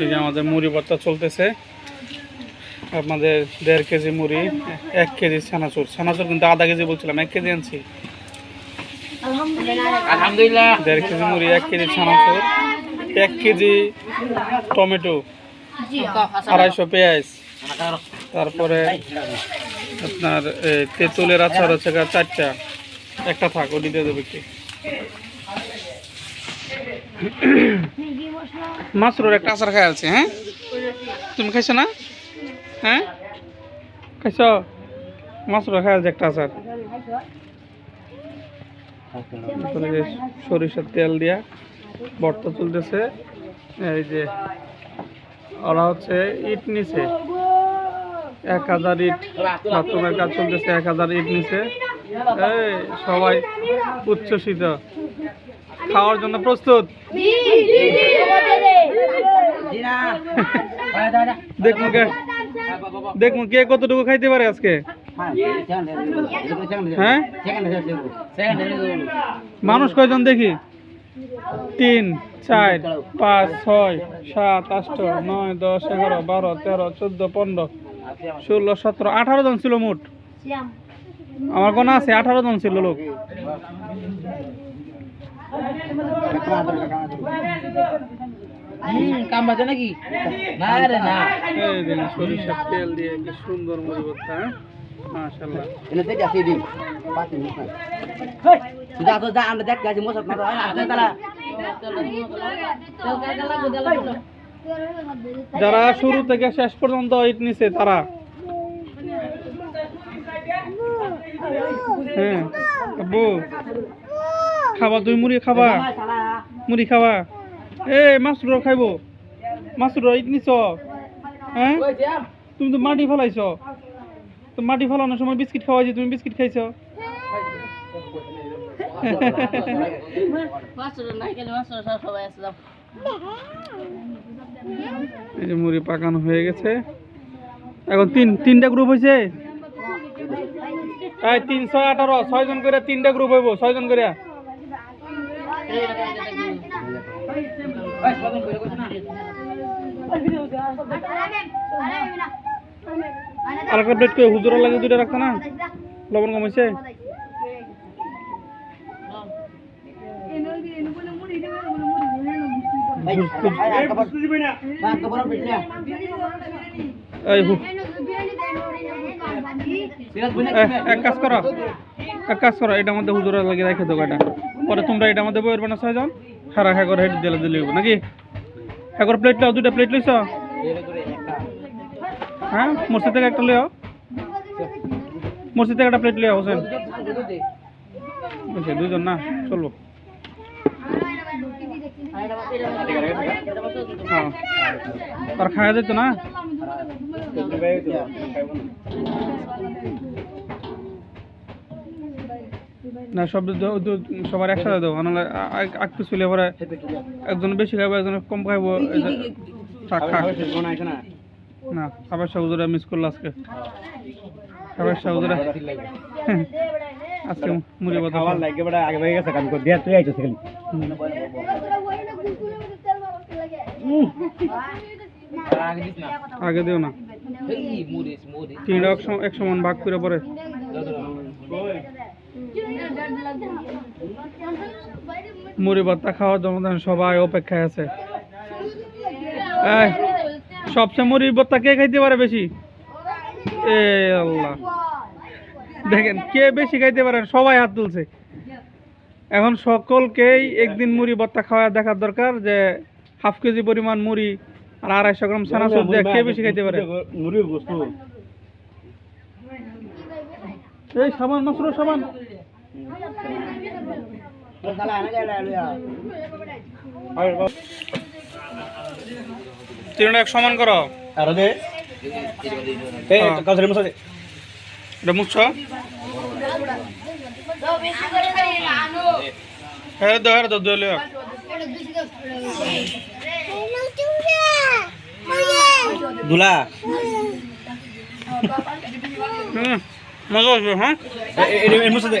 এই যে আমাদের মুড়ি ভর্তা চলতেছে। আপনাদের দেড় কেজি মুড়ি এক কেজি ছানাচুর। ছানাচুর কিন্তু আধা কেজি বলছিলাম এক কেজি আনছি। আলহামদুলিল্লাহ। দেড় কেজি মুড়ি এক কেজি ছানাচুর এক কেজি টমেটো আড়াইশো পেঁয়াজ। তারপরে আপনার তেঁতুলের আচার হচ্ছে গা চারটা। একটা থাক ওটি দিয়ে দেবে কি মাছরোর একটা আচার খাই আছে হ্যাঁ? তুমি খাইছো না? হ্যাঁ? খাইছ? মাছরোর খাই আছে একটা আচার। সরিষার তেল দিয়া ভর্তা চলতেছে। এই যে, ওরা হচ্ছে ইট নিছে। এক হাজার ইট, বাথরুমের কাজ চলতেছে, এক হাজার ইট নিছে। সবাই উচ্ছ্বসিত। খাওয়ার জন্য প্রস্তুত। দেখুন কে দেখুন কে কতটুকু খাইতে পারে আজকে? হ্যাঁ মানুষ কয়জন দেখি? তিন চার পাঁচ ছয় সাত আট নয় দশ এগারো বারো তেরো চোদ্দ পনেরো ষোলো সতেরো আঠারো জন ছিল মোট। আমার কোনো আছে আঠারো জন ছিল লোক। কাম বাজে নাকি? না রে না। সরিষার তেল দিয়ে কি সুন্দর হ্যাঁ? এনে দেখি আসি দিন। পাঁচ মিনিট যা তো যা আমরা দেখ গেছি আসলে তারা যারা শুরু থেকে শেষ পর্যন্ত ইট নিছে তারা। হ্যাঁ। আব্বু। খাবা তুই মুড়ি খাবা। মুড়ি খাবা। এ মাছুর খাইবো মাছুর নিছ হ্যাঁ তুমি তো মাটি ফেলাইছ। তো মাটি ফেলানোর সময় বিস্কিট খাওয়াইছি তুমি বিস্কিট খাইছ। এই যে মুড়ি পাকানো হয়ে গেছে। এখন তিন, তিনটা গ্রুপ হয়েছে তাই ছয় আঠারো ছয় জন করে তিনটা গ্রুপ হইব ছয় জন করে। আর একটা প্লেট হুজুরা লাগে দুইটা রাখতো না? লবণ এ, এক কাজ করো। এক কাজ করো এটা মধ্যে হুজুরা লাগে রেখে দেবো এটা। পরে তোমরা এটা মধ্যে বইয়ের বানা ছয়জন খা করে হেঁটে দিলে দিলে নাকি? একবার প্লেট লাও দুটা প্লেট লইছ? হ্যাঁ মসজিদ থেকে একটা লিও মসজিদ থেকে একটা প্লেট লিও হোসেন? আচ্ছা দুজন না, চলবো। হ্যাঁ আর খাওয়া যেত না? না সব সবার একসাথে দেবো নাহলে আঁকতে চলে পরে একজন বেশি খাইবো একজন কম থাক না? খাবার সাহুদরা মিস করল আজকে। খাবার আজকে মুড়ি কথা খাবার লাগে বড় আগে হয়ে গেছে কাম করে দিয়া তুই আইছিস খালি। আগে দিও না। তিনটা এক সমান ভাগ করে পরে। মুড়ি ভর্তা খাওয়ার জন্য সবাই অপেক্ষায় আছে। সবচেয়ে মুড়ি ভর্তা কে খাইতে পারে বেশি? এ আল্লাহ। দেখেন কে বেশি খাইতে পারেন সবাই হাত তুলছে। এখন সকলকেই একদিন মুড়ি ভর্তা খাওয়া দেখার দরকার যে হাফ কেজি পরিমাণ মুড়ি আর আড়াইশো গ্রাম ছানাচুর দিয়ে কে বেশি খাইতে পারে? মুড়ির এই সাবান মাসুর সাবান। তিনটা এক সমান করো। আর দে এই হ্যাঁ। কাউসারে মশা দে। এটা মুছ হ্যাঁ দাও হ্যাঁ দাও দিলে দুলা। হুম মজা আসবে হ্যাঁ? এই দে।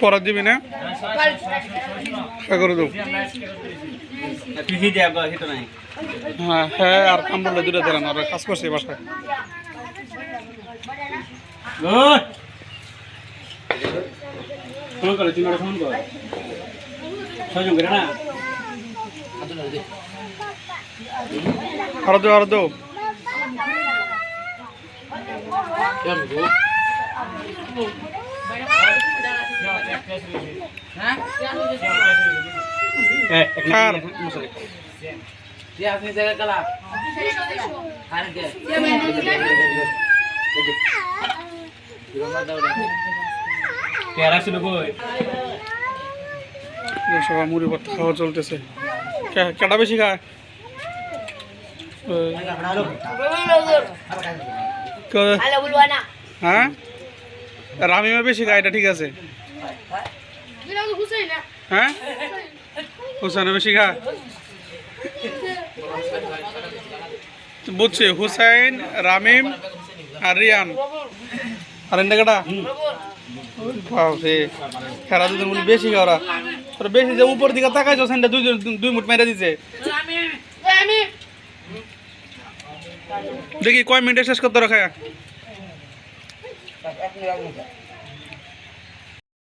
পরার দিবি না? হ্যাঁ করে দেবো। হ্যাঁ হ্যাঁ আর কাম বললে দূরে দিলেন আর কাজ করছে বাসায়। ফোন করে তুমি ফোন কর। সহযোগ করে না? আরও দেও আরও খার সবাই মুড়ি ভর্তা খাওয়া চলতেছে। কেটা বেশি খায়? হ্যাঁ? রামিমা বেশি এটা ঠিক আছে। হ্যাঁ? হুসাইন বেশি খায় বুঝছি হুসাইন রামিম আর রিয়ান। আর এন্ডা কেটা? বাপরে খেলা দুজন মনে বেশি ওরা। ওরা বেশি যে উপর দিকে তাকাইছো সেন্টা দুই দুই মুঠ মেরে দিছে। দেখি কয় মিনিটে শেষ করতে রাখা Tak, aku yang ini.